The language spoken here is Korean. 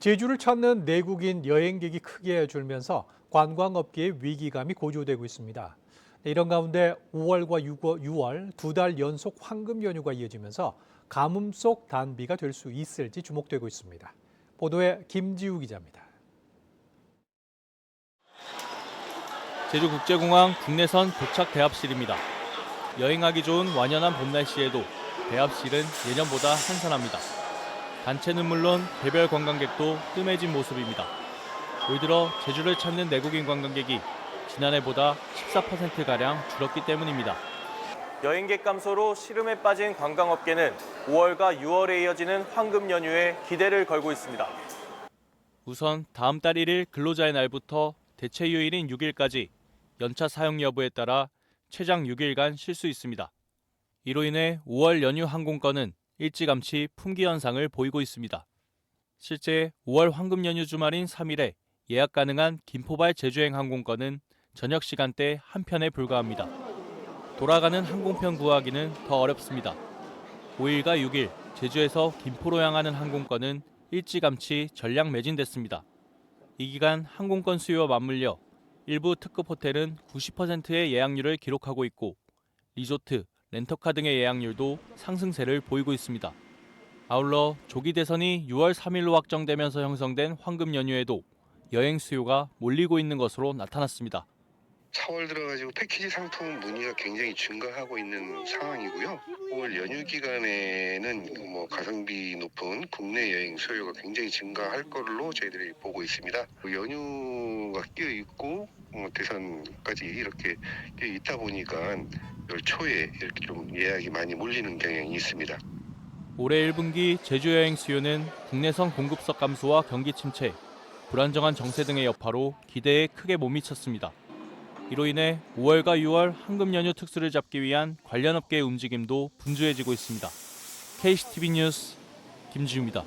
제주를 찾는 내국인 여행객이 크게 줄면서 관광업계의 위기감이 고조되고 있습니다. 이런 가운데 5월과 6월, 두 달 연속 황금 연휴가 이어지면서 가뭄 속 단비가 될 수 있을지 주목되고 있습니다. 보도에 김지우 기자입니다. 제주국제공항 국내선 도착 대합실입니다. 여행하기 좋은 완연한 봄 날씨에도 대합실은 예년보다 한산합니다. 단체는 물론 개별 관광객도 뜸해진 모습입니다. 올 들어 제주를 찾는 내국인 관광객이 지난해보다 14%가량 줄었기 때문입니다. 여행객 감소로 시름에 빠진 관광업계는 5월과 6월에 이어지는 황금 연휴에 기대를 걸고 있습니다. 우선 다음 달 1일 근로자의 날부터 대체 휴일인 6일까지 연차 사용 여부에 따라 최장 6일간 쉴 수 있습니다. 이로 인해 5월 연휴 항공권은 일찌감치 품귀 현상을 보이고 있습니다. 실제 5월 황금 연휴 주말인 3일에 예약 가능한 김포발 제주행 항공권은 저녁 시간대 한 편에 불과합니다. 돌아가는 항공편 구하기는 더 어렵습니다. 5일과 6일 제주에서 김포로 향하는 항공권은 일찌감치 전량 매진됐습니다. 이 기간 항공권 수요와 맞물려 일부 특급 호텔은 90%의 예약률을 기록하고 있고 리조트, 렌터카 등의 예약률도 상승세를 보이고 있습니다. 아울러 조기 대선이 6월 3일로 확정되면서 형성된 황금 연휴에도 여행 수요가 몰리고 있는 것으로 나타났습니다. 4월 들어가지고 패키지 상품 문의가 굉장히 증가하고 있는 상황이고요. 5월 연휴 기간에는 뭐 가성비 높은 국내 여행 수요가 굉장히 증가할 걸로 저희들이 보고 있습니다. 그 연휴가 끼어 있고 어, 대선까지 이렇게 있다 보니까 열 초에 이렇게 좀 예약이 많이 몰리는 경향이 있습니다. 올해 1분기 제주 여행 수요는 국내선 공급석 감소와 경기 침체, 불안정한 정세 등의 여파로 기대에 크게 못 미쳤습니다. 이로 인해 5월과 6월 황금 연휴 특수를 잡기 위한 관련 업계의 움직임도 분주해지고 있습니다. KCTV 뉴스 김지우입니다.